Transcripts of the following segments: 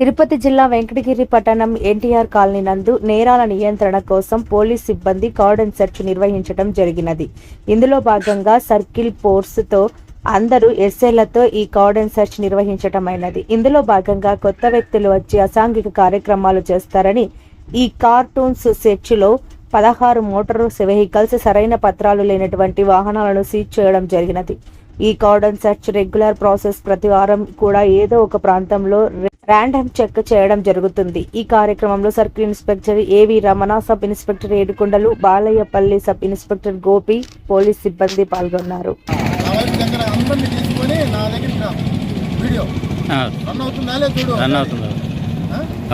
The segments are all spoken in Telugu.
తిరుపతి జిల్లా వెంకటగిరి పట్టణం ఎన్టీఆర్ కాలనీ నందు నేరాల నియంత్రణ కోసం పోలీస్ సిబ్బంది కార్డన్ సెర్చ్ నిర్వహించడం జరిగినది. ఇందులో భాగంగా సర్కిల్ ఫోర్స్తో అందరూ ఎస్ఏలతో ఈ కార్డన్ సెర్చ్ నిర్వహించటమైనది. ఇందులో భాగంగా కొత్త వ్యక్తులు వచ్చి అసాంఘిక కార్యక్రమాలు చేస్తారని ఈ కార్టూన్స్ సెర్చ్లో పదహారు మోటార్ వెహికల్స్ సరైన పత్రాలు లేనటువంటి వాహనాలను సీజ్ చేయడం జరిగినది. ఈ కార్డన్ సెర్చ్ రెగ్యులర్ ప్రాసెస్ ప్రతి వారం కూడా ఏదో ఒక ప్రాంతంలో ర్యాండమ్ చెక్ చేయడం జరుగుతుంది. ఈ కార్యక్రమంలో circle inspector AV Ramana sub inspector Yedukondalu Balayyapalli sub inspector Gopi police సిబ్బంది పాల్గొన్నారు.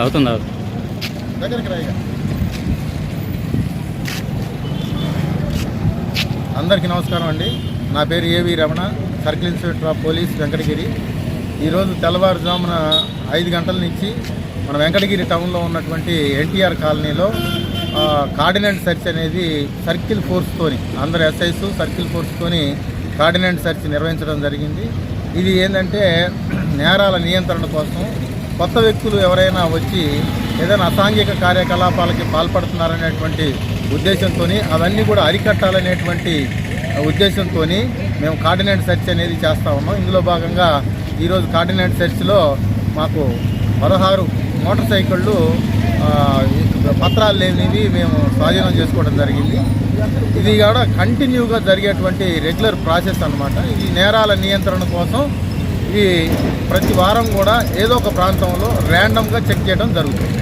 అవుతుందా అందరికీ నమస్కారం అండి. నా పేరు AV Ramana circle inspector of police Venkatagiri. ఈరోజు తెల్లవారుజామున ఐదు గంటల నుంచి మన వెంకటగిరి టౌన్లో ఉన్నటువంటి ఎన్టీఆర్ కాలనీలో కార్డినెంట్ సెర్చ్ అనేది సర్కిల్ ఫోర్స్తోని అందరు ఎస్ఐస్ సర్కిల్ ఫోర్స్తోని కార్డినెంట్ సెర్చ్ నిర్వహించడం జరిగింది. ఇది ఏంటంటే నేరాల నియంత్రణ కోసం కొత్త వ్యక్తులు ఎవరైనా వచ్చి ఏదైనా అసాంఘిక కార్యకలాపాలకి పాల్పడుతున్నారనేటువంటి ఉద్దేశంతో అవన్నీ కూడా అరికట్టాలనేటువంటి ఉద్దేశంతో మేము కార్డినెంట్ సెర్చ్ అనేది చేస్తూ ఉన్నాం. ఇందులో భాగంగా ఈరోజు కార్డినేట్ చర్చిలో మాకు పదహారు మోటార్ సైకిళ్ళు పత్రాలు లేనివి మేము స్వాధీనం చేసుకోవడం జరిగింది. ఇది కూడా కంటిన్యూగా జరిగేటువంటి రెగ్యులర్ ప్రాసెస్ అన్నమాట. ఈ నేరాల నియంత్రణ కోసం ఈ ప్రతి వారం కూడా ఏదో ఒక ప్రాంతంలో ర్యాండమ్గా చెక్ చేయడం జరుగుతుంది.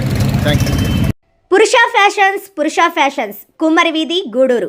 Thank you Purusha fashions Purusha fashions కుమ్మరి వీధి గూడూరు.